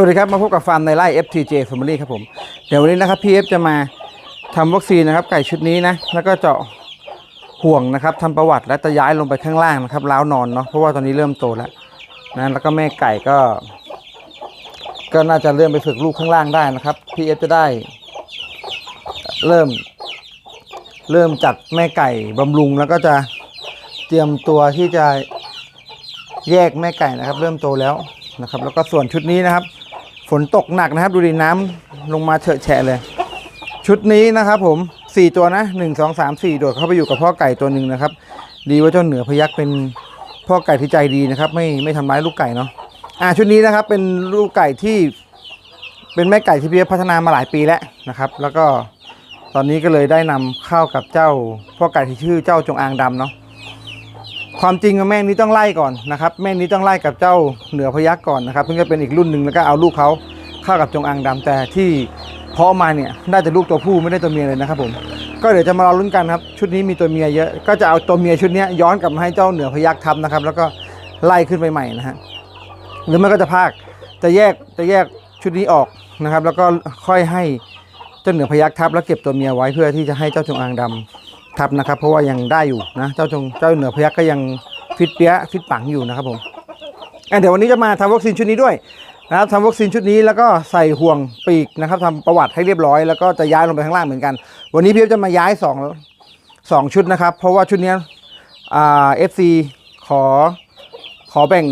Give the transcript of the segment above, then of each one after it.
วัสดีครับ มาพบกับฟาร์มในไร่ FTJ Family ครับผม เดี๋ยววันนี้นะครับพี่เอฟจะมาทำวัคซีนนะครับ ไก่ชุดนี้นะ แล้วก็เจาะห่วงนะครับทำประวัติและจะย้ายลงไปข้างล่างนะครับล้าวนอนเนาะเพราะว่าตอนนี้เริ่มโตแล้วนะแล้วก็แม่ไก่ก็ ก็น่าจะเริ่มไปฝึกลูกข้างล่างได้นะครับพี่เอฟจะได้ เริ่ม เริ่มจัดแม่ไก่บำรุงแล้วก็จะเตรียมตัวที่จะแยกแม่ไก่นะครับ เริ่มโตแล้วนะครับแล้วก็ส่วนชุดนี้นะครับ ฝนตกหนักนะครับ ดูดิน้ำลงมาเฉอะแฉะเลย ชุดนี้นะครับผมสี่ตัวนะหนึ่งสองสามสี่โดดเข้าไปอยู่กับพ่อไก่ตัวหนึ่งนะครับ ดีว่าเจ้าเหนือพยักเป็นพ่อไก่ที่ใจดีนะครับ ไม่ไม่ทำร้ายลูกไก่เนาะอ่าชุดนี้นะครับเป็นลูกไก่ที่เป็นแม่ไก่ที่พี่พัฒนามาหลายปีแล้วนะครับ แล้วก็ตอนนี้ก็เลยได้นำเข้ากับเจ้าพ่อไก่ที่ชื่อเจ้าจงอางดำเนาะ ความจริงแม่นี้ต้องไล่ก่อนนะครับแม่นี้ต้องไล่กับเจ้าเหนือพยักก่อนนะครับเพิ่งจะเป็นอีกรุ่นหนึ่งแล้วก็เอาลูกเขาเข้ากับจงอางดำแต่ที่เพาะมาเนี่ยได้แต่ลูกตัวผู้ไม่ได้ตัวเมียเลยนะครับผมก็เดี๋ยวจะมารอลุ้นกันครับชุดนี้มีตัวเมียเยอะก็จะเอาตัวเมียชุดนี้ย้อนกลับมาให้เจ้าเหนือพยักทำนะครับ แล้วก็ไล่ขึ้นไปใหม่นะฮะหรือไม่ก็จะพากจะแยกจะแยกชุดนี้ออกนะครับ แล้วก็ค่อยให้เจ้าเหนือพยักทับแล้วเก็บตัวเมียไว้เพื่อที่จะให้เจ้าจงอางดำ ทับนะครับ เพราะว่ายังได้อยู่นะเจ้าจงเจ้าเหนือพยักก็ยังฟิตเปี้ยฟิตปังอยู่นะครับผมอะเดี๋ยววันนี้จะมาทำวัคซีนชุดนี้ด้วยนะครับทำวัคซีนชุดนี้แล้วก็ใส่ห่วงปีกนะครับทำประวัติให้เรียบร้อยแล้วก็จะย้ายลงไปข้างล่างเหมือนกัน วันนี้พี่จะมาย้ายสองสองชุดนะครับ เพราะว่าชุดนี้เอฟซีขอขอแบ่ง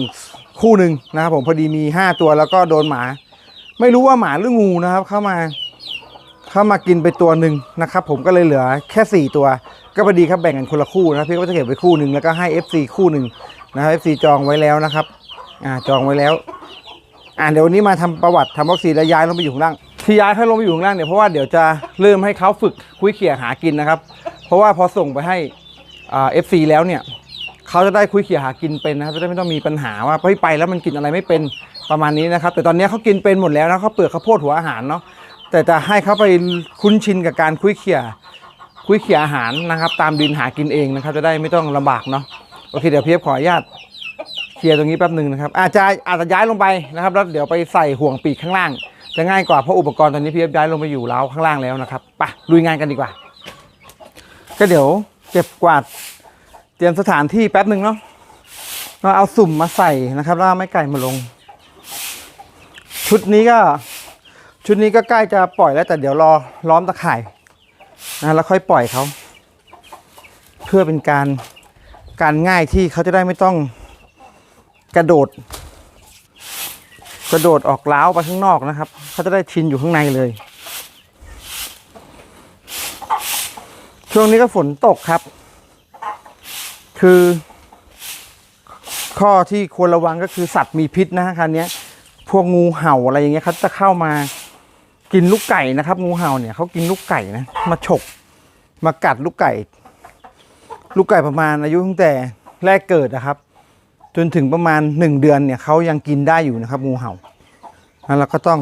คู่หนึ่งนะครับผมพอดีมี 5 ตัวแล้วก็โดนหมา ไม่รู้ว่าหมาหรืองูนะครับ เข้ามา เข้ามากินไปตัวหนึ่งนะครับผมก็เลยเหลือแค่ 4 ตัว ก็พอดีครับแบ่งกันคนละคู่นะพี่ก็จะเก็บไว้คู่หนึ่งแล้วก็ให้ FC คู่หนึ่งนะครับ FC จองไว้แล้วนะครับอ่าจองไว้แล้วอ่าเดี๋ยววันนี้มาทำประวัติทำวัคซีนแล้วย้ายลงไปอยู่ข้างล่างที่ย้ายให้ลงไปอยู่ข้างล่างเนี่ยเพราะว่าเดี๋ยวจะเริ่มให้เขาฝึกคุยเขี่ยหากินนะครับ เพราะว่าพอส่งไปให้อ่า FC แล้วเนี่ยเขาจะได้คุยเขี่ยหากินเป็นนะครับจะได้ไม่ต้องมีปัญหาว่าเฮ้ยไปแล้วมันกินอะไรไม่เป็นประมาณนี้นะครับ แต่ตอนนี้เขากินเป็นหมดแล้วนะเขาเปลือกข้าวโพดหัวอาหารเนาะ แต่จะให้เขาไปคุ้นชินกับการคุยเขี่ยคุยเขี่ยอาหารนะครับ ตามดินหากินเองนะครับ จะได้ไม่ต้องลำบากเนาะโอเคเดี๋ยวเพียบขออนุญาตเคลียร์ตรงนี้แป๊บหนึ่งนะครับ อาจจะอาจจะย้ายลงไปนะครับ แล้วเดี๋ยวไปใส่ห่วงปีกข้างล่าง จะง่ายกว่าเพราะอุปกรณ์ตอนนี้เพียบย้ายลงไปอยู่เล้าข้างล่างแล้วนะครับไปลุยงานกันดีกว่า ก็เดี๋ยวเก็บกวาดเตรียมสถานที่แป๊บหนึ่งเนาะเราเอาสุ่มมาใส่นะครับแล้วไม้ไก่มาลง ชุดนี้ก็ ชุดนี้ก็ใกล้จะปล่อยแล้วแต่เดี๋ยวรอล้อมตะข่ายนะแล้วค่อยปล่อยเขา เพื่อเป็นการการง่ายที่เขาจะได้ไม่ต้องกระโดด กระโดดออกล้าวไปข้างนอกนะครับ เขาจะได้ชินอยู่ข้างในเลย ช่วงนี้ก็ฝนตกครับ คือ ข้อที่ควรระวังก็คือสัตว์มีพิษนะฮะคันนี้ยพวกงูเห่าอะไรอย่างเงี้ยเขาจะเข้ามา กินลูกไก่นะครับงูเห่าเนี่ยเขากินลูกไก่นะมาฉกมากัดลูกไก่ ลูกไก่ประมาณอายุตั้งแต่แรกเกิดนะครับ จนถึงประมาณหนึ่งเดือนเนี่ยเขายังกินได้อยู่นะครับงูเห่าแล้วเราก็ต้อง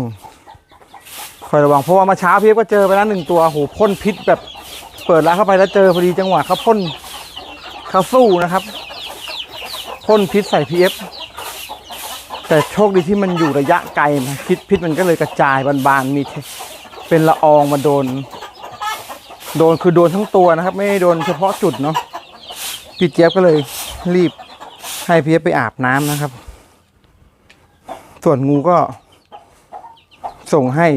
คอยระวังเพราะว่าเมาเช้าพี่ก็เจอไปแล้วหนึ่งตัวโหพ่นพิษแบบเปิดร้านเข้าไปแล้วเจอพอดีจังหวะเขาพ่นเขาสู้นะครับพ่นพิษใส่ PF แต่โชคดีที่มันอยู่ระยะไกลนะพิษพิษมันก็เลยกระจายบานๆมีเป็นละอองมาโดน โดนคือโดนทั้งตัวนะครับ ไม่โดนเฉพาะจุดเนาะพี่เจี๊ยบก็เลยรีบให้พีเอฟไปอาบน้ำนะครับ ส่วนงูก็ส่งให้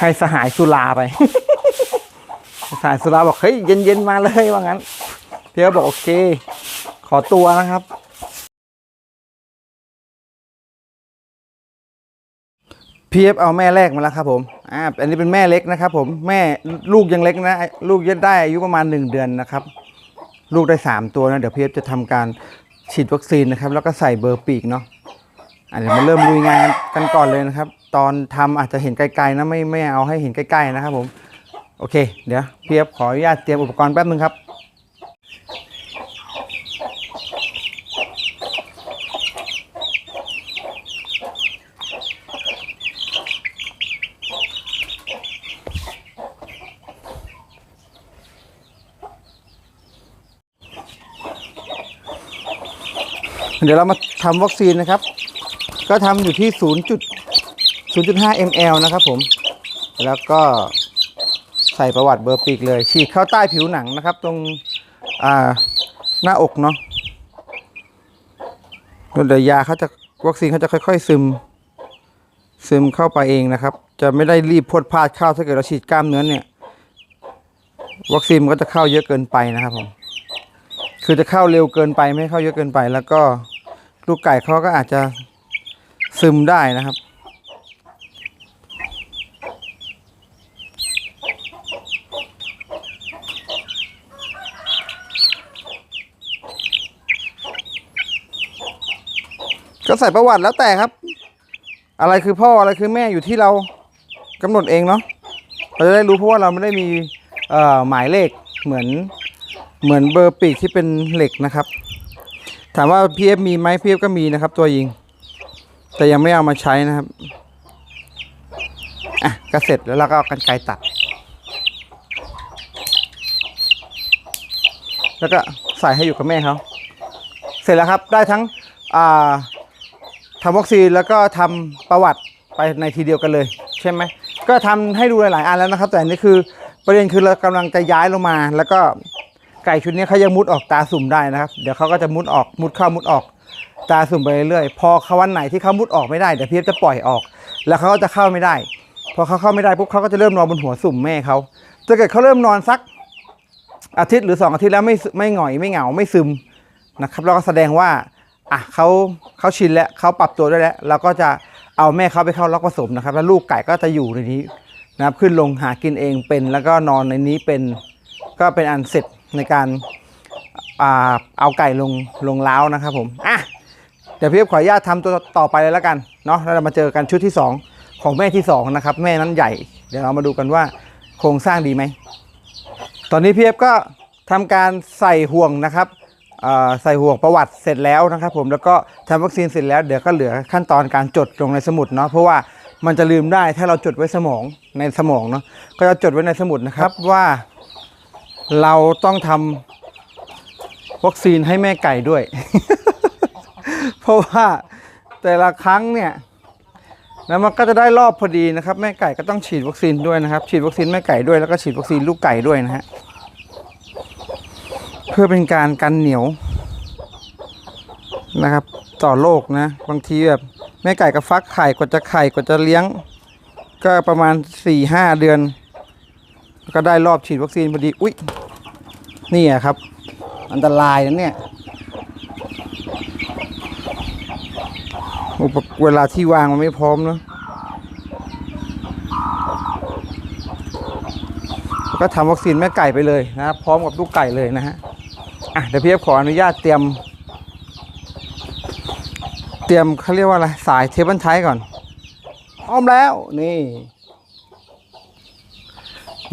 ให้สหายสุราไป สหายสุราบอกเฮ้ยเย็นๆมาเลยว่างั้น เพี่ก็บอกโอเค ขอตัวนะครับ พีเอฟเอาแม่แรกมาแล้วครับผม อ่า อันนี้เป็นแม่เล็กนะครับผม แม่ลูกยังเล็กนะ ลูกยังได้อายุประมาณหนึ่งเดือนนะครับ ลูกได้สามตัวนะ เดี๋ยวพีเอฟจะทำการฉีดวัคซีนนะครับ แล้วก็ใส่เบอร์ปีกเนาะอะเดี๋ยวมาเริ่มลุยงานกันก่อนเลยนะครับ ตอนทำอาจจะเห็นไกลๆนะ ไม่ไม่เอาให้เห็นใกล้ๆนะครับผม โอเค เดี๋ยวพีเอฟขออนุญาตเตรียมอุปกรณ์แป๊บนึงครับ เดี๋ยวเรามาทำวัคซีนนะครับ ก็ทำอยู่ที่ 0. 0.5 ml นะครับผม แล้วก็ใส่ประวัติเบอร์ปีกเลย ฉีดเข้าใต้ผิวหนังนะครับ ตรงอ่าหน้าอกเนาะเดี๋ยวยาเขาจะวัคซีนเขาจะค่อย ๆ ซึม ซึมเข้าไปเองนะครับ จะไม่ได้รีบพวดพลาดเข้าถ้าเกิดเราฉีดกล้ามเนื้อเนี่ย วัคซีนมันก็จะเข้าเยอะเกินไปนะครับผมคือจะเข้าเร็วเกินไปไม่เข้าเยอะเกินไปแล้วก็ ลูกไก่เขาก็อาจจะซึมได้นะครับ ก็ใส่ประวัติแล้วแต่ครับ อะไรคือพ่ออะไรคือแม่อยู่ที่เรากำหนดเองเนาะเราจะได้รู้เพราะว่าเราไม่ได้มีหมายเลขเหมือนเหมือนเบอร์ปีกที่เป็นเหล็กนะครับ ถามว่า PF มีไหม PF ก็มีนะครับ ตัวยิง แต่ยังไม่เอามาใช้นะครับ อะก็เสร็จแล้วเราก็เอากันไกรตัด แล้วก็ใส่ให้อยู่กับแม่เขาเสร็จแล้วครับได้ทั้งอ่าทำวัคซีนแล้วก็ทำประวัติไปในทีเดียวกันเลย ใช่ไหมก็ทำให้ดูหลายๆอันแล้วนะครับ แต่อันนี่คือประเด็นคือเรากำลังจะย้ายลงมาแล้วก็ ไก่ชุดนี้เขายังมุดออกตาสุ่มได้นะครับ เดี๋ยวเขาก็จะมุดออกมุดเข้ามุดออกตาสุ่มไปเรื่อยๆพอเขาวันไหนที่เขามุดออกไม่ได้เดี๋ยวพี่จะปล่อยออก แล้วเขาก็จะเข้าไม่ได้ พอเขาเข้าไม่ได้ปุ๊บเขาก็จะเริ่มนอนบนหัวสุ่มแม่เขาถ้าเกิดเขาเริ่มนอนสักอาทิตย์หรือสองอาทิตย์แล้วไม่ไม่หงอยไม่เหงาไม่ซึมนะครับเราก็แสดงว่าอะเขาเขาชินแล้วเขาปรับตัวได้แล้วเราก็จะเอาแม่เขาไปเข้าล็อกผสมนะครับ แล้วลูกไก่ก็จะอยู่ในนี้นะครับขึ้นลงหากินเองเป็นแล้วก็นอนในนี้เป็นก็เป็นอันเสร็จ ในการอเอาไก่ลงลงเล้านะครับผมอะเดี๋ยวพี่ขออนุญาตทำตัวต่อไปเลยแล้วกันเนาะแล้วเรามาเจอกันชุดที่สองของแม่ที่สองนะครับ แม่นั้นใหญ่ เดี๋ยวเรามาดูกันว่าโครงสร้างดีไหม ตอนนี้พี่เอฟก็ทำการใส่ห่วงนะครับใส่ห่วงประวัติเสร็จแล้วนะครับ ผมแล้วก็ทำวัคซีนเสร็จแล้วเดี๋ยวก็เหลือขั้นตอนการจดลงในสมุดเนาะเพราะว่ามันจะลืมได้ถ้าเราจดไว้สมองในสมองเนาะก็จะจดไว้ในสมุดนะครับว่า เราต้องทำวัคซีนให้แม่ไก่ด้วย เพราะว่าแต่ละครั้งเนี่ยแล้วมันก็จะได้รอบพอดีนะครับ แม่ไก่ก็ต้องฉีดวัคซีนด้วยนะครับ ฉีดวัคซีนแม่ไก่ด้วยแล้วก็ฉีดวัคซีนลูกไก่ด้วยนะฮะเพื่อเป็นการกันเหนียวนะครับ ต่อโรคนะ บางทีแบบแม่ไก่ก็ฟักไข่กว่าจะไข่กว่าจะเลี้ยง ก็ประมาณ4ี่ห้าเดือน ก็ได้รอบฉีดวัคซีนพอดี อุ๊ย นี่อะครับ อันตรายนะเนี่ย เวลาที่วางมันไม่พร้อมเนอะก็ทำวัคซีนแม่ไก่ไปเลยนะพร้อมกับลูกไก่เลยนะฮะอะเดี๋ยวพี่เอฟขออนุญาตเตรียม เตรียมเขาเรียกว่าอะไรสายเทปเปิลไทก่อนพร้อมแล้วนี่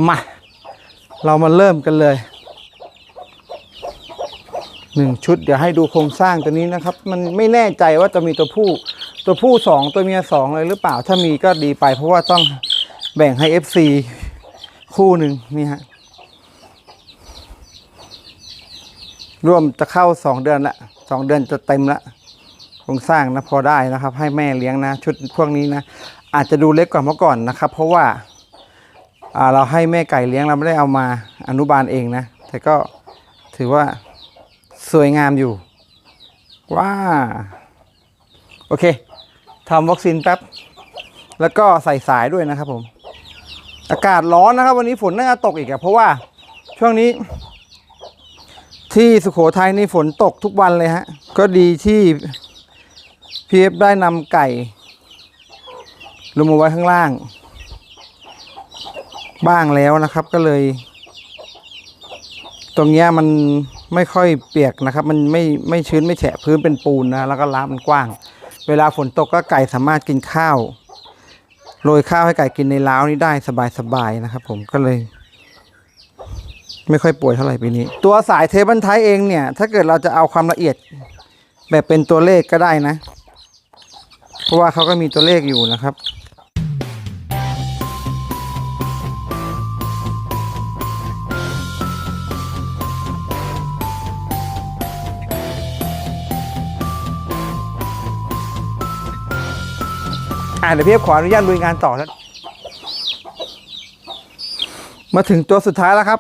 มาเรามาเริ่มกันเลยหนึ่งชุดเดี๋ยวให้ดูโครงสร้างตัวนี้นะครับ มันไม่แน่ใจว่าจะมีตัวผู้ตัวผู้สองตัวเมียสองเลยหรือเปล่าถ้ามีก็ดีไป เพราะว่าต้องแบ่งให้ FC คู่หนึ่งนี่ฮะร่วมจะเข้าสองเดือนละสองเดือนจะเต็มละโครงสร้างนะพอได้นะครับ ให้แม่เลี้ยงนะ ชุดพวกนี้นะ อาจจะดูเล็กกว่าเมื่อก่อนนะครับ เพราะว่า เราให้แม่ไก่เลี้ยงเราไม่ได้เอามาอนุบาลเองนะ แต่ก็ถือว่าสวยงามอยู่ ว้า โอเคทำวัคซีนแป๊บ แล้วก็ใส่สายด้วยนะครับผม อากาศร้อนนะครับ วันนี้ฝนน่าจะตกอีกอะเพราะว่าช่วงนี้ ที่สุโขทัยนี่ฝนตกทุกวันเลยฮะ ก็ดีที่พีเอฟได้นำไก่ลงมาไว้ข้างล่าง บ้างแล้วนะครับก็เลย ตรงเนี้ยมันไม่ค่อยเปียกนะครับ มันไม่ไม่ชื้นไม่แฉะพื้นเป็นปูนนะแล้วก็ล้ามันกว้าง เวลาฝนตกก็ไก่สามารถกินข้าวโรยข้าวให้ไก่กินในล้าวนี้ได้สบายๆนะครับ ผมก็เลย ไม่ค่อยป่วยเท่าไหร่ปีนี้ ตัวสายเทเบิลไทเองเนี่ย ถ้าเกิดเราจะเอาความละเอียดแบบเป็นตัวเลขก็ได้นะ เพราะว่าเขาก็มีตัวเลขอยู่นะครับ อ่าเดี๋ยวพี่ขออนุญาตลุยงานต่อแล้ว มาถึงตัวสุดท้ายแล้วครับ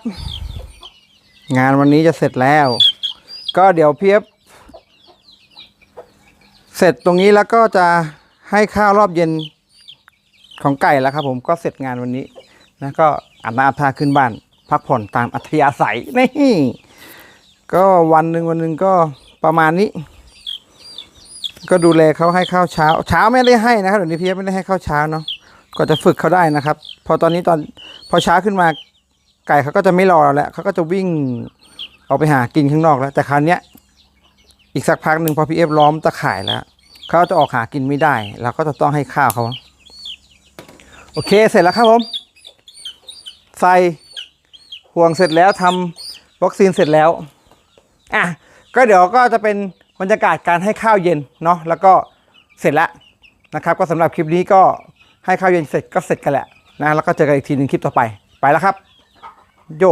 งานวันนี้จะเสร็จแล้ว ก็เดี๋ยวเพี่เอฟเสร็จตรงนี้แล้วก็จะให้ข้าวรอบเย็นของไก่แล้วครับ ผมก็เสร็จงานวันนี้นะก็อาบน้ำอาบท่าขึ้นบ้าน พักผ่อนตามอัธยาศัยนี่ก็วันหนึ่งวันหนึ่งก็ประมาณนี้ ก็ดูแลเขาให้ข้าวเช้า เช้าไม่ได้ให้นะครับเดี๋ยวนี้พี่เอฟไม่ได้ให้ข้าวเช้าเนาะก็จะฝึกเขาได้นะครับ พอตอนนี้ตอนพอเช้าขึ้นมาไก่เขาก็จะไม่รอเราแล้วเขาก็จะวิ่งออกไปหากินข้างนอกแล้ว แต่คราวเนี้ยอีกสักพักหนึ่งพอพีเอฟล้อมตะข่ายแล้วเขาจะออกหากินไม่ได้เราก็จะต้องให้ข้าวเขาโอเคเสร็จแล้วครับผมใส่ห่วงเสร็จแล้วทำวัคซีนเสร็จแล้วอะก็เดี๋ยวก็จะเป็น บรรยากาศการให้ข้าวเย็นเนาะแล้วก็เสร็จแล้วนะครับ ก็สำหรับคลิปนี้ก็ให้ข้าวเย็นเสร็จก็เสร็จกันแหละนะแล้วก็เจอกันอีกทีหนึ่งคลิปต่อไปไปแล้วครับ โย